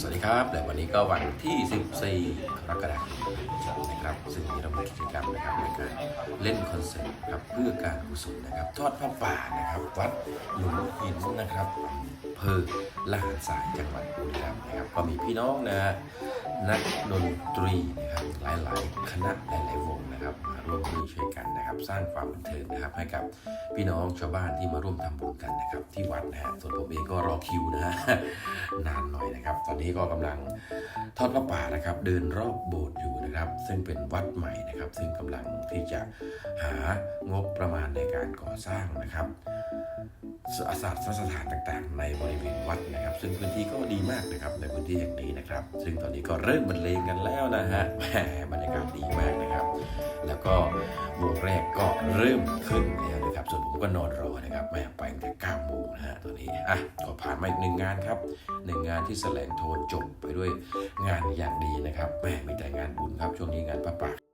สวัสดีครับและวันนี้ก็วันที่ 14กรกฎาคมนะครับซึ่งมีเรามีกิจกรรมนะครับในการเล่นคอนเสิร์ตครับเพื่อการกุศลนะครับทอดผ้าป่านะครับ วัดหลวงหินนะครับอำเภอละหานสายจังหวัดบุรีรัมย์นะครับก็มีพี่น้องนะฮะ นักดนตรีนะครับหลายๆ คณะหลายๆวงนะครับมาร่วมมือช่วยกันนะครับ สร้างความบันเทิงนะครับให้กับพี่น้องชาวบ้านที่มาร่วมทำบุญกันนะครับ ที่วัดนะฮะส่วนผมเองก็รอคิวนะฮะนานหน่อยนะครับ ตอนนี้ก็กำลังทอดพระป่านะครับ เดินรอบโบสถ์อยู่นะครับ ซึ่งเป็นวัดใหม่นะครับ ซึ่งกำลังที่จะหางบประมาณในการก่อสร้างนะครับ อาสาสถานต่างๆ ในบริเวณวัดนะครับ ซึ่งพื้นที่ก็ดีมากนะครับในพื้นที่แห่งนี้นะครับ ซึ่งตอนนี้ก็เริ่มบรรเลงกันแล้วนะฮะแหมบรรยากาศดีมากนะครับ แล้วก็วงแรกก็เริ่มขึ้นแล้วนะครับ ส่วนผมก็นอนรอนะครับแหมไปตั้งแต่9โมงนะฮะตอนนี้อะก็ผ่านมาอีกหนึ่งงานครับหนึ่งงานที่แสลงโทนจบไปด้วยงานอย่างดีนะครับแหมมีแต่งานบุญครับช่วงนี้งานพระป่า